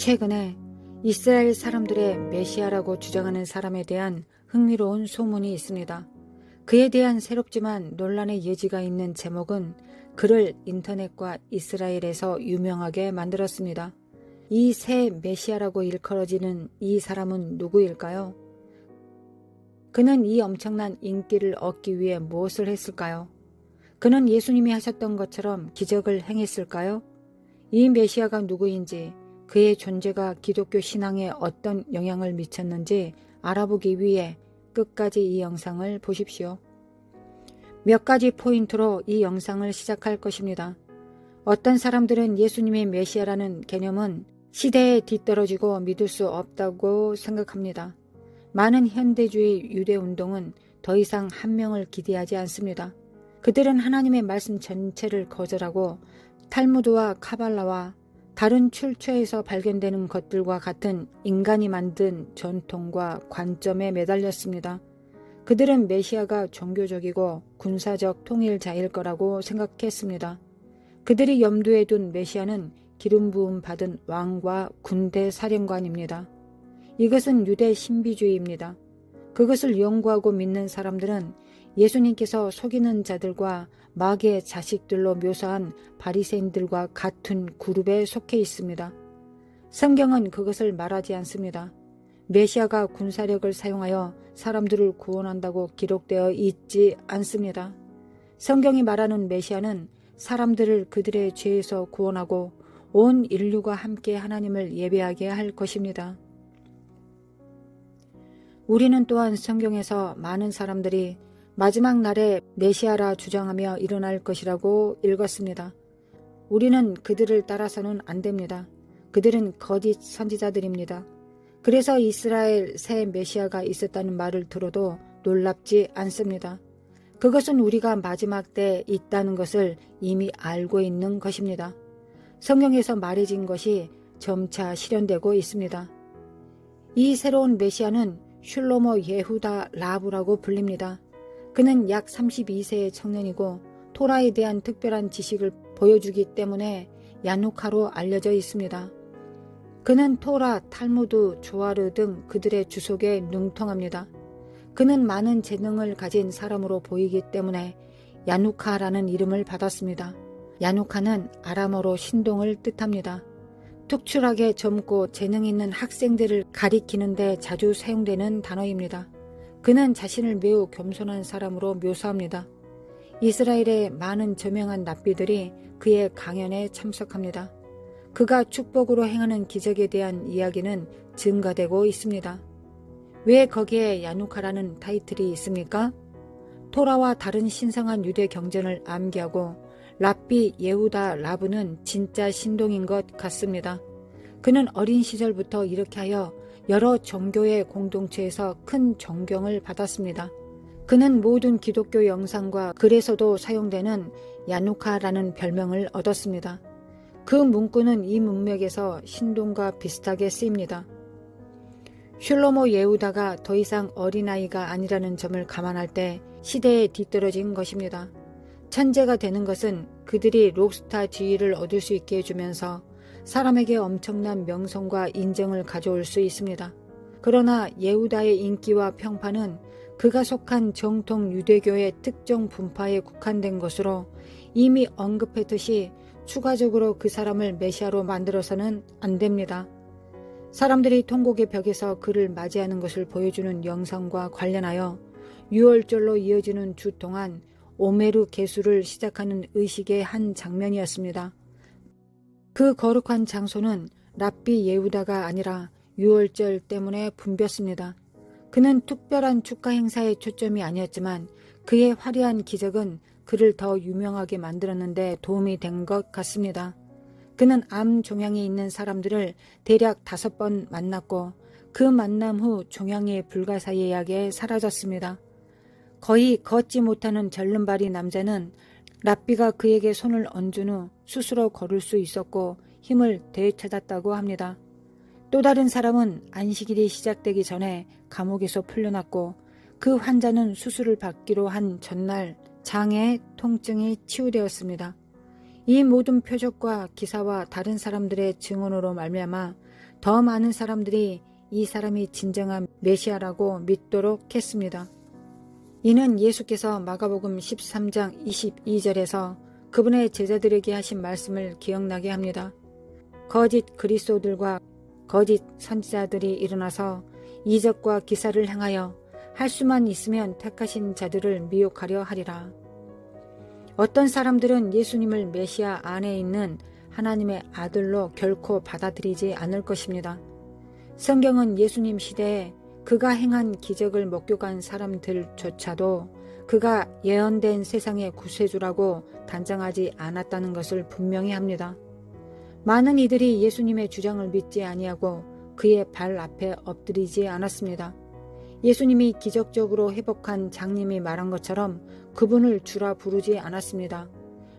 최근에 이스라엘 사람들의 메시아라고 주장하는 사람에 대한 흥미로운 소문이 있습니다. 그에 대한 새롭지만 논란의 여지가 있는 제목은 그를 인터넷과 이스라엘에서 유명하게 만들었습니다. 이 새 메시아라고 일컬어지는 이 사람은 누구일까요? 그는 이 엄청난 인기를 얻기 위해 무엇을 했을까요? 그는 예수님이 하셨던 것처럼 기적을 행했을까요? 이 메시아가 누구인지 그의 존재가 기독교 신앙에 어떤 영향을 미쳤는지 알아보기 위해 끝까지 이 영상을 보십시오. 몇 가지 포인트로 이 영상을 시작할 것입니다. 어떤 사람들은 예수님의 메시아라는 개념은 시대에 뒤떨어지고 믿을 수 없다고 생각합니다. 많은 현대주의 유대 운동은 더 이상 한 명을 기대하지 않습니다. 그들은 하나님의 말씀 전체를 거절하고 탈무드와 카발라와 다른 출처에서 발견되는 것들과 같은 인간이 만든 전통과 관점에 매달렸습니다. 그들은 메시아가 종교적이고 군사적 통일자일 거라고 생각했습니다. 그들이 염두에 둔 메시아는 기름 부음 받은 왕과 군대 사령관입니다. 이것은 유대 신비주의입니다. 그것을 연구하고 믿는 사람들은 예수님께서 속이는 자들과 마귀의 자식들로 묘사한 바리새인들과 같은 그룹에 속해 있습니다. 성경은 그것을 말하지 않습니다. 메시아가 군사력을 사용하여 사람들을 구원한다고 기록되어 있지 않습니다. 성경이 말하는 메시아는 사람들을 그들의 죄에서 구원하고 온 인류가 함께 하나님을 예배하게 할 것입니다. 우리는 또한 성경에서 많은 사람들이 마지막 날에 메시아라 주장하며 일어날 것이라고 읽었습니다. 우리는 그들을 따라서는 안 됩니다. 그들은 거짓 선지자들입니다. 그래서 이스라엘 새 메시아가 있었다는 말을 들어도 놀랍지 않습니다. 그것은 우리가 마지막 때 있다는 것을 이미 알고 있는 것입니다. 성경에서 말해진 것이 점차 실현되고 있습니다. 이 새로운 메시아는 슐로모 예후다 라브라고 불립니다. 그는 약 32세의 청년이고 토라에 대한 특별한 지식을 보여주기 때문에 야누카로 알려져 있습니다. 그는 토라, 탈무드, 조아르 등 그들의 주속에 능통합니다. 그는 많은 재능을 가진 사람으로 보이기 때문에 야누카라는 이름을 받았습니다. 야누카는 아람어로 신동을 뜻합니다. 특출하게 젊고 재능 있는 학생들을 가리키는데 자주 사용되는 단어입니다. 그는 자신을 매우 겸손한 사람으로 묘사합니다. 이스라엘의 많은 저명한 납비들이 그의 강연에 참석합니다. 그가 축복으로 행하는 기적에 대한 이야기는 증가되고 있습니다. 왜 거기에 야누카라는 타이틀이 있습니까? 토라와 다른 신성한 유대 경전을 암기하고 랍비 예후다 라브는 진짜 신동인 것 같습니다. 그는 어린 시절부터 이렇게 하여 여러 종교의 공동체에서 큰 존경을 받았습니다. 그는 모든 기독교 영상과 글에서도 사용되는 야누카라는 별명을 얻었습니다. 그 문구는 이 문맥에서 신동과 비슷하게 쓰입니다. 슐로모 예우다가 더 이상 어린아이가 아니라는 점을 감안할 때 시대에 뒤떨어진 것입니다. 천재가 되는 것은 그들이 록스타 지위를 얻을 수 있게 해주면서 사람에게 엄청난 명성과 인정을 가져올 수 있습니다. 그러나 예후다의 인기와 평판은 그가 속한 정통 유대교의 특정 분파에 국한된 것으로 이미 언급했듯이 추가적으로 그 사람을 메시아로 만들어서는 안 됩니다. 사람들이 통곡의 벽에서 그를 맞이하는 것을 보여주는 영상과 관련하여 6월절로 이어지는 주 동안 오메르 개수를 시작하는 의식의 한 장면이었습니다. 그 거룩한 장소는 랍비 예후다가 아니라 6월절 때문에 붐볐습니다. 그는 특별한 축가 행사의 초점이 아니었지만 그의 화려한 기적은 그를 더 유명하게 만들었는데 도움이 된 것 같습니다. 그는 암 종양이 있는 사람들을 대략 다섯 번 만났고 그 만남 후 종양이 불가사의하게 사라졌습니다. 거의 걷지 못하는 절름발이 남자는 랍비가 그에게 손을 얹은 후 스스로 걸을 수 있었고 힘을 되찾았다고 합니다. 또 다른 사람은 안식일이 시작되기 전에 감옥에서 풀려났고 그 환자는 수술을 받기로 한 전날 장의 통증이 치유되었습니다. 이 모든 표적과 기사와 다른 사람들의 증언으로 말미암아 더 많은 사람들이 이 사람이 진정한 메시아라고 믿도록 했습니다. 이는 예수께서 마가복음 13장 22절에서 그분의 제자들에게 하신 말씀을 기억나게 합니다. 거짓 그리스도들과 거짓 선지자들이 일어나서 이적과 기사를 행하여 할 수만 있으면 택하신 자들을 미혹하려 하리라. 어떤 사람들은 예수님을 메시아 안에 있는 하나님의 아들로 결코 받아들이지 않을 것입니다. 성경은 예수님 시대에 그가 행한 기적을 목격한 사람들조차도 그가 예언된 세상의 구세주라고 단정하지 않았다는 것을 분명히 합니다. 많은 이들이 예수님의 주장을 믿지 아니하고 그의 발 앞에 엎드리지 않았습니다. 예수님이 기적적으로 회복한 장님이 말한 것처럼 그분을 주라 부르지 않았습니다.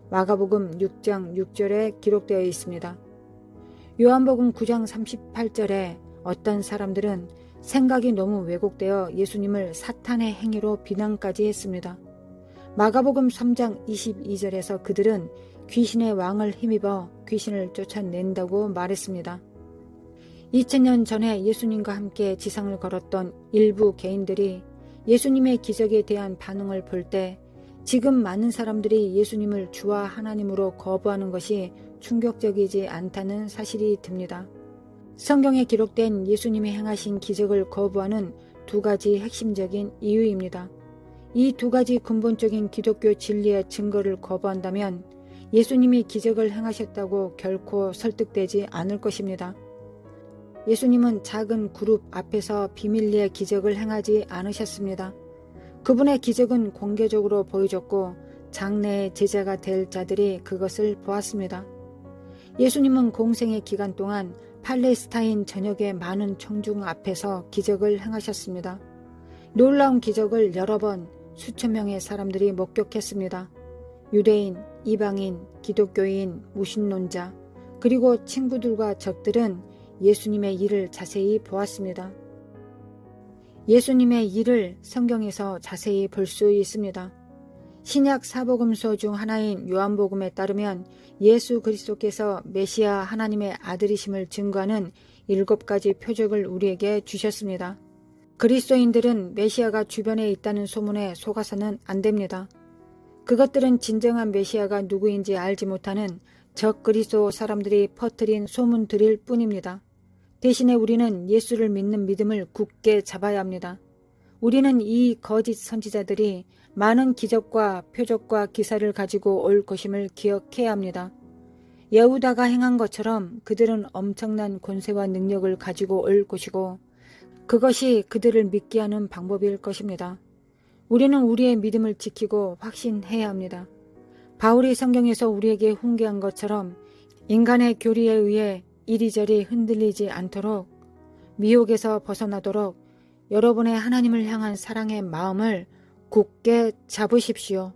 마가복음 6장 6절에 기록되어 있습니다. 요한복음 9장 38절에 어떤 사람들은 생각이 너무 왜곡되어 예수님을 사탄의 행위로 비난까지 했습니다. 마가복음 3장 22절에서 그들은 귀신의 왕을 힘입어 귀신을 쫓아낸다고 말했습니다. 2000년 전에 예수님과 함께 지상을 걸었던 일부 개인들이 예수님의 기적에 대한 반응을 볼 때 지금 많은 사람들이 예수님을 주와 하나님으로 거부하는 것이 충격적이지 않다는 사실이 듭니다. 성경에 기록된 예수님이 행하신 기적을 거부하는 두 가지 핵심적인 이유입니다. 이 두 가지 근본적인 기독교 진리의 증거를 거부한다면 예수님이 기적을 행하셨다고 결코 설득되지 않을 것입니다. 예수님은 작은 그룹 앞에서 비밀리에 기적을 행하지 않으셨습니다. 그분의 기적은 공개적으로 보여줬고 장래의 제자가 될 자들이 그것을 보았습니다. 예수님은 공생의 기간 동안 팔레스타인 전역의 많은 청중 앞에서 기적을 행하셨습니다. 놀라운 기적을 여러 번 수천 명의 사람들이 목격했습니다. 유대인, 이방인, 기독교인, 무신론자, 그리고 친구들과 적들은 예수님의 일을 자세히 보았습니다. 예수님의 일을 성경에서 자세히 볼 수 있습니다. 신약 사복음서 중 하나인 요한복음에 따르면 예수 그리스도께서 메시아 하나님의 아들이심을 증거하는 일곱 가지 표적을 우리에게 주셨습니다. 그리스도인들은 메시아가 주변에 있다는 소문에 속아서는 안 됩니다. 그것들은 진정한 메시아가 누구인지 알지 못하는 적 그리스도 사람들이 퍼뜨린 소문들일 뿐입니다. 대신에 우리는 예수를 믿는 믿음을 굳게 잡아야 합니다. 우리는 이 거짓 선지자들이 많은 기적과 표적과 기사를 가지고 올 것임을 기억해야 합니다. 여우다가 행한 것처럼 그들은 엄청난 권세와 능력을 가지고 올 것이고 그것이 그들을 믿게 하는 방법일 것입니다. 우리는 우리의 믿음을 지키고 확신해야 합니다. 바울이 성경에서 우리에게 훈계한 것처럼 인간의 교리에 의해 이리저리 흔들리지 않도록 미혹에서 벗어나도록 여러분의 하나님을 향한 사랑의 마음을 굳게 잡으십시오.